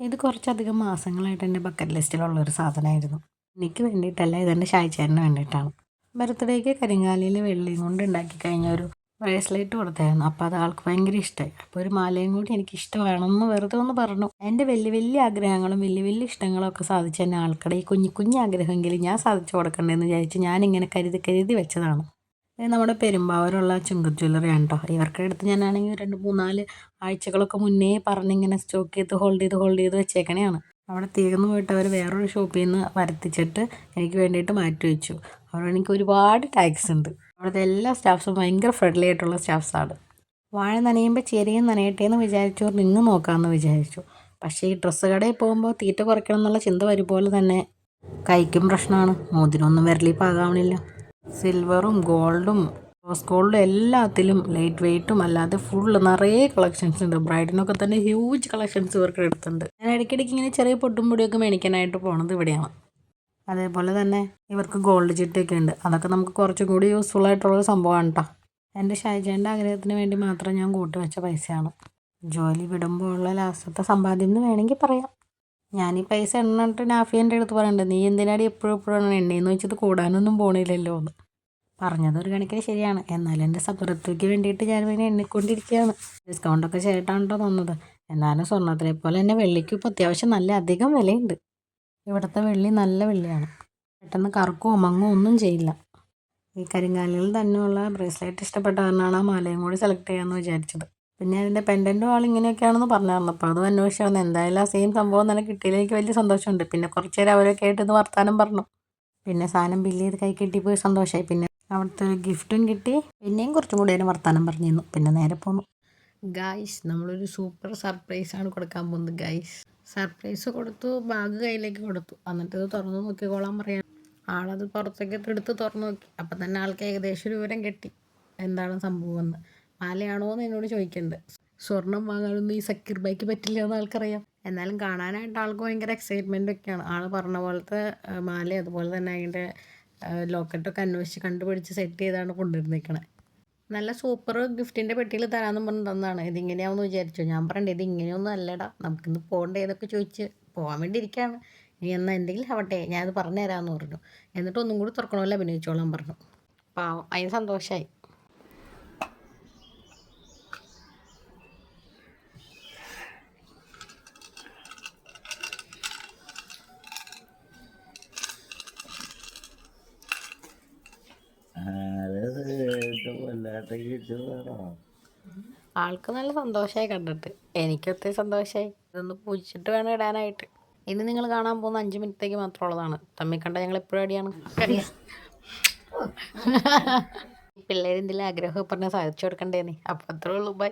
ഇത് കുറച്ചധികം മാസങ്ങളായിട്ട് എന്റെ ബക്കറ്റ് ലിസ്റ്റിലുള്ള ഒരു സാധനമായിരുന്നു. എനിക്ക് വേണ്ടിയിട്ടല്ല ഇതെന്റെ ഷായ്ച്ചേരന് വേണ്ടിയിട്ടാണ്. ബർത്ത്ഡേക്ക് കരിങ്കാലിയിൽ വെള്ളിയും കൊണ്ട് ഉണ്ടാക്കി കഴിഞ്ഞ ഒരു ബ്രേസ്ലെറ്റ് കൊടുത്തായിരുന്നു. അപ്പോൾ അത് ആൾക്ക് ഭയങ്കര ഇഷ്ടമായി അപ്പോൾ ഒരു മാലയും കൂടി എനിക്ക് ഇഷ്ടമാണെന്ന് വെറുതെ ഒന്ന് പറഞ്ഞു. എന്റെ വലിയ വലിയ ആഗ്രഹങ്ങളും വലിയ വലിയ ഇഷ്ടങ്ങളും ഒക്കെ സാധിച്ച തന്നെ ആൾക്കടെ ഈ കുഞ്ഞു കുഞ്ഞു ആഗ്രഹമെങ്കിലും ഞാൻ സാധിച്ചു കൊടുക്കണ്ടേന്ന് വിചാരിച്ച് ഞാനിങ്ങനെ കരുതി കരുതി വെച്ചതാണ്. നമ്മുടെ പെരുമ്പാവൂരുള്ള ജ്വല്ലറി ജ്വല്ലറിയാണ് കേട്ടോ ഇവരുടെ അടുത്ത് ഞാനാണെങ്കിൽ രണ്ട് മൂന്നാൽ ആഴ്ചകളൊക്കെ മുന്നേ പറഞ്ഞിങ്ങനെ സ്റ്റോക്ക് ചെയ്ത് ഹോൾഡ് ചെയ്ത് ഹോൾഡ് ചെയ്ത് വെച്ചേക്കണെയാണ്. അവിടെ തീർന്നു പോയിട്ട് അവർ വേറൊരു ഷോപ്പിൽ നിന്ന് വരുത്തിച്ചിട്ട് എനിക്ക് വേണ്ടിയിട്ട് മാറ്റി വെച്ചു. അവിടെ എനിക്ക് ഒരുപാട് ടാക്സ് ഉണ്ട്. അവിടുത്തെ എല്ലാ സ്റ്റാഫ്സും ഭയങ്കര ഫ്രണ്ട്ലി ആയിട്ടുള്ള സ്റ്റാഫ്സാണ് വാഴ നനയുമ്പോൾ ചെരിയും നനയട്ടെ എന്ന് വിചാരിച്ചു നിന്ന് നോക്കാമെന്ന് വിചാരിച്ചു. പക്ഷേ ഈ ഡ്രസ്സ് കടയിൽ പോകുമ്പോൾ തീറ്റ കുറയ്ക്കണം എന്നുള്ള ചിന്ത വരുമ്പോൾ തന്നെ കൈക്കും പ്രശ്നമാണ്. മോതിരമൊന്നും വിരലിൽ പാകാവണില്ല. സിൽവറും ഗോൾഡും റോസ് ഗോൾഡും എല്ലാത്തിലും ലൈറ്റ് വെയ്റ്റും അല്ലാതെ ഫുള്ള് നിറയെ കളക്ഷൻസ് ഉണ്ട്. ബ്രൈഡിനൊക്കെ തന്നെ ഹ്യൂജ് കളക്ഷൻസ് ഇവർക്ക് എടുത്തിട്ടുണ്ട്. ഞാൻ ഇടയ്ക്കിടയ്ക്ക് ഇങ്ങനെ ചെറിയ പൊട്ടും പൊടിയൊക്കെ മേടിക്കാനായിട്ട് പോണത് ഇവിടെയാണ്. അതേപോലെ തന്നെ ഇവർക്ക് ഗോൾഡ് ചിട്ടയൊക്കെ ഉണ്ട്. അതൊക്കെ നമുക്ക് കുറച്ചും കൂടി യൂസ്ഫുൾ ആയിട്ടുള്ള സംഭവമാണ് കേട്ടോ എന്റെ ഷൈജേന്റെ ആഗ്രഹത്തിന് വേണ്ടി മാത്രം ഞാൻ കൂട്ടി വെച്ച പൈസയാണ്. ജോലി വിടുമ്പോൾ ഉള്ള ലാസ്റ്റത്തെ സമ്പാദ്യം എന്ന് വേണമെങ്കിൽ പറയാം. ഞാൻ ഈ പൈസ എണ്ണിട്ട് നാഫിയന്റെ അടുത്ത് പറയുന്നുണ്ട് നീ എന്തിനാടി എപ്പോഴും എപ്പോഴും എണ്ണയെന്ന് വെച്ചത്? കൂടാനൊന്നും പോണില്ലല്ലോ എന്ന്. പറഞ്ഞത് ഒരു കണക്കിന് ശരിയാണ്. എന്നാലും എന്റെ സംതൃപ്തിക്ക് വേണ്ടിയിട്ട് ഞാൻ ഇങ്ങനെ എണ്ണിക്കൊണ്ടിരിക്കുകയാണ്. ഡിസ്കൗണ്ടൊക്കെ ചേട്ടാണ് കേട്ടോ തന്നത്. എന്നാലും സ്വർണത്തിനെ പോലെ തന്നെ വെള്ളിക്കും ഇപ്പോൾ അത്യാവശ്യം നല്ല അധികം വിലയുണ്ട്. ഇവിടുത്തെ വെള്ളി നല്ല വെള്ളിയാണ്. പെട്ടെന്ന് കറുക്കോ മങ്ങോ ഒന്നും ചെയ്യില്ല. ഈ കരിങ്കാലിൽ തന്നെയുള്ള ബ്രേസ്ലെറ്റ് ഇഷ്ടപ്പെട്ട കാരണമാണ് ആ മാലയും കൂടി സെലക്ട് ചെയ്യാമെന്ന് വിചാരിച്ചത്. പിന്നെ അതിന്റെ പെൻഡന്റും ആൾ ഇങ്ങനെയൊക്കെയാണെന്ന് പറഞ്ഞായിരുന്നു. അപ്പോൾ അതും അന്വേഷിച്ച് എന്തായാലും ആ സെയിം സംഭവം തന്നെ കിട്ടിയതിൽ എനിക്ക് വലിയ സന്തോഷമുണ്ട്. പിന്നെ കുറച്ച് നേരം അവരൊക്കെ ആയിട്ട് ഇത് വർത്താനം പറഞ്ഞു. പിന്നെ സാധനം ബില്ല് ചെയ്ത് കൈ കിട്ടിപ്പോയി സന്തോഷമായി പിന്നെ അവിടുത്തെ ഒരു ഗിഫ്റ്റും കിട്ടി. പിന്നെയും കുറച്ചും കൂടി അതിന് വർത്താനം പറഞ്ഞിരുന്നു. പിന്നെ നേരെ പോന്നു. ഗായ്സ് നമ്മളൊരു സൂപ്പർ സർപ്രൈസ് ആണ് കൊടുക്കാൻ പോകുന്നത് ഗായ്സ് സർപ്രൈസ് കൊടുത്തു ബാഗ് കയ്യിലേക്ക് കൊടുത്തു. എന്നിട്ട് ഇത് തുറന്നു നോക്കിക്കോളാൻ പറയാം ആളത് പുറത്തേക്ക് എടുത്ത് തുറന്നു നോക്കി. അപ്പം തന്നെ ആൾക്ക് ഏകദേശം ഒരു വിവരം കിട്ടി. എന്താണ് സംഭവം എന്ന്. മാലയാണോ എന്ന് എന്നോട് ചോദിക്കുന്നുണ്ട് സ്വർണം വാങ്ങാനൊന്നും ഈ സക്കീർ ബൈക്ക് പറ്റില്ല എന്ന് ആൾക്കറിയാം. എന്നാലും കാണാനായിട്ട് ആൾക്ക് ഭയങ്കര എക്സൈറ്റ്മെന്റ് ഒക്കെയാണ്. ആൾ പറഞ്ഞ പോലത്തെ മാല അതുപോലെ തന്നെ അതിന്റെ ലോക്കറ്റൊക്കെ അന്വേഷിച്ച് കണ്ടുപിടിച്ച് സെറ്റ് ചെയ്താണ് കൊണ്ടുവരുന്നേക്കണേ. നല്ല സൂപ്പർ ഗിഫ്റ്റിന്റെ പെട്ടിയിൽ തരാമെന്നും പറഞ്ഞു തന്നതാണ് ഇതിങ്ങനെയാണെന്ന് വിചാരിച്ചു. ഞാൻ പറയണ്ടേ ഇത് ഇങ്ങനെയൊന്നും അല്ലടാ. നമുക്കിന്ന് പോകണ്ടേ എന്നൊക്കെ ചോദിച്ച് പോകാൻ വേണ്ടി ഇരിക്കുകയാണ് ഇനി എന്നാൽ എന്തെങ്കിലും ആവട്ടെ. ഞാനത് പറഞ്ഞു തരാമെന്ന് പറഞ്ഞു. എന്നിട്ട് ഒന്നും കൂടി തുറക്കണമല്ലോ അഭിനയിച്ചോളാൻ പറഞ്ഞു. അപ്പോൾ അതിന് സന്തോഷമായി ആൾക്ക് നല്ല സന്തോഷമായി കണ്ടിട്ട്. എനിക്ക് ഒത്തിരി സന്തോഷമായി ഇതൊന്ന് പൂജിച്ചിട്ട് വേണം ഇടാനായിട്ട്. ഇനി നിങ്ങൾ കാണാൻ പോകുന്ന അഞ്ച് മിനിറ്റത്തേക്ക് മാത്രമുള്ളതാണ് തമ്മിൽ കണ്ട ഞങ്ങൾ എപ്പോഴും അടിയാണ് പിള്ളേരെന്തെങ്കിലും ആഗ്രഹം പറഞ്ഞാൽ സാധിച്ചു കൊടുക്കണ്ടേന്ന്. അപ്പം അത്രേ ഉള്ളൂ. ബൈ